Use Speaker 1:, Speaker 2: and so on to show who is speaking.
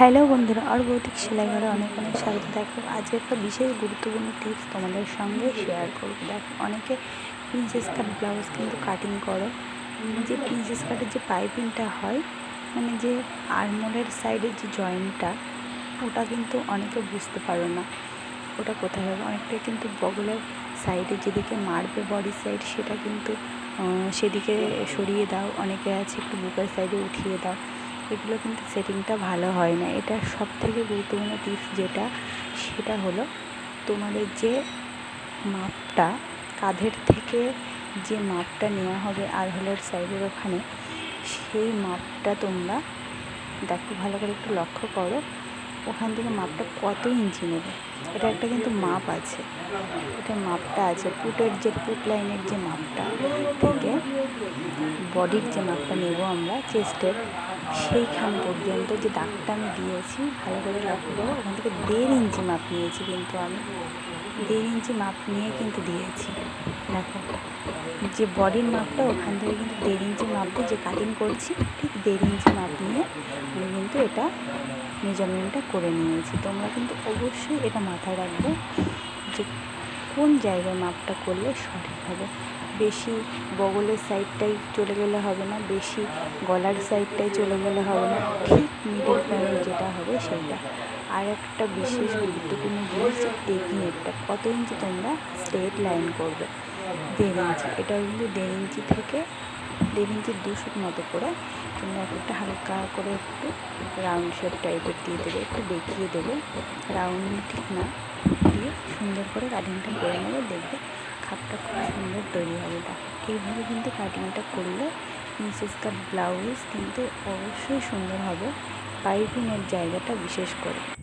Speaker 1: Hello বন্ধুরা, আর ভৌতিক সেলাই ঘরে অনেক অনেক স্বাগত। দেখো, আজকে একটা বিশেষ গুরুত্বপূর্ণ টিপস তোমাদের সঙ্গে শেয়ার করব। দেখো, অনেকে প্রিন্সেস কাট ব্লাউজ কিন্তু কাটিং করো। যে প্রিন্সেস কাটের যে পাইপিংটা হয় মানে যে আরমোলের সাইডের যে জয়েন্টটা ওটা কিন্তু অনেকে বুঝতে পারো না। ওটা কোথায় হবে? অনেকটা কিন্তু বগলের সাইডে যেদিকে মারবে বডি সাইড সেটা কিন্তু সেদিকে সরিয়ে দাও। অনেকে আছে একটু বুকের সাইডে উঠিয়ে দাও। এগুলো কিন্তু সেটিংটা ভালো হয় না। এটা সব থেকে গুরুত্বপূর্ণ টিপস যেটা, সেটা হলো তোমাদের যে মাপটা, কাঁধের থেকে যে মাপটা নেওয়া হবে আর হলো সাইডের ওখানে, সেই মাপটা তোমরা দেখো, ভালো করে একটু লক্ষ্য করো। ওখান থেকে মাপটা কত ইঞ্চি নেবে? এটা একটা কিন্তু মাপ আছে। এটা মাপটা আছে, পুটের যে, পুট লাইনের যে মাপটা, থেকে বডির যে মাপটা নেব আমরা চেস্টের, সেইখান পর্যন্ত যে দাগটা আমি দিয়েছি, ভালো করে করো, ওখান থেকে দেড় ইঞ্চি মাপ নিয়েছি কিন্তু আমি। দেড় ইঞ্চি মাপ নিয়ে কিন্তু দিয়েছি। দেখো, যে বডির মাপটা ওখান থেকে কিন্তু দেড় ইঞ্চি মাপ দিয়ে যে কাটিং করছি, ঠিক দেড় ইঞ্চি মাপ নিয়ে আমি কিন্তু এটা মেজারমেন্টটা করে নিয়েছি। তোমরা কিন্তু অবশ্যই এটা মাথায় রাখবে যে কোন জায়গায় মাপটা করলে সঠিক হবে? বেশি বগলের সাইডটাই চলে গেলে হবে না, বেশি গলার সাইডটাই চলে গেলে হবে না, ঠিক মিডিল পয়েন্ট যেটা হবে সেটা। আর একটা বিশেষ গুরুত্বপূর্ণ জিনিস টেকনিকটা কত ইঞ্চি তোমরা স্ট্রেট লাইন করবে? দেড় ইঞ্চি এটা কিন্তু দেড় ইঞ্চি থেকে দেড় ইঞ্চি দু ফুট মতো করে তোমরা এক একটা হালকা করে একটু রাউন্ড শেপ টাইপের দিয়ে দেবে, একটু দেখিয়ে দেবে। রাউন্ড ঠিক না, দিয়ে সুন্দর করে কাটিংটা করে নেবে, দেখবে খাপটা খুব সুন্দর তৈরি হবে। দেখো, এইভাবে কিন্তু কাটিংটা করলে মিসেস কাট ব্লাউজ কিন্তু অবশ্যই সুন্দর হবে পাইপিংয়ের জায়গাটা বিশেষ করে।